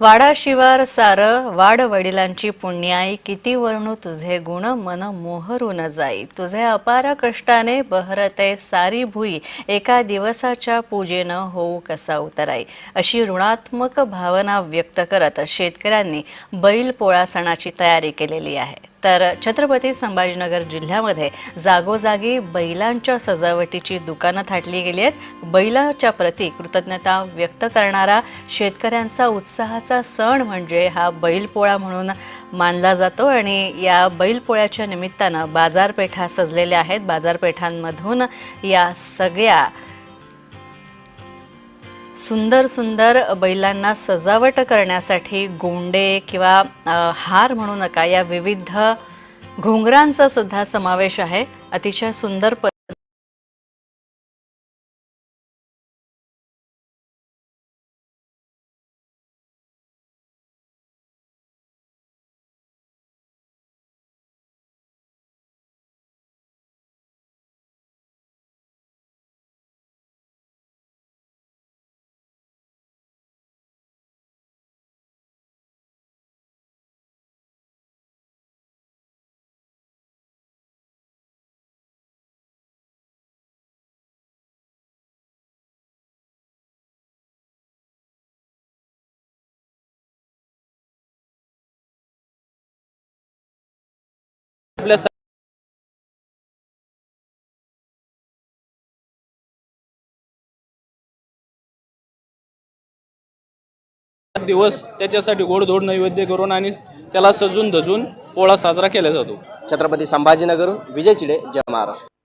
वाडा शिवार सार वाड वडिलांची पुण्याई किती वर्णू तुझे गुण मन मोहरून जाई. तुझे अपार कष्टाने बहरते सारी भुई एका दिवसाच्या पूजेनं होऊ कसा उतराई. अशी ऋणात्मक भावना व्यक्त करत शेतकऱ्यांनी बैल पोळा सणाची तयारी केलेली आहे. तर छत्रपती संभाजीनगर जिल्ह्यामध्ये जागोजागी बैलांच्या सजावटीची दुकानं थाटली गेली आहेत. बैलाच्या प्रती कृतज्ञता व्यक्त करणारा शेतकऱ्यांचा उत्साहाचा सण म्हणजे हा बैलपोळा म्हणून मानला जातो. आणि या बैलपोळ्याच्या निमित्तानं बाजारपेठा सजलेल्या आहेत. बाजारपेठांमधून या सगळ्या सुंदर सुंदर बैलांना सजावट करण्यासाठी गोंडे किंवा हार म्हणू नका या विविध घोंगरांचा सुद्धा समावेश आहे. अतिशय सुंदर आपल्या दिवस त्याच्यासाठी गोडधोड नैवेद्य करून आणि त्याला सजून धजून पोळा साजरा केला जातो. छत्रपती संभाजीनगर विजय चिडे जय महाराष्ट्र.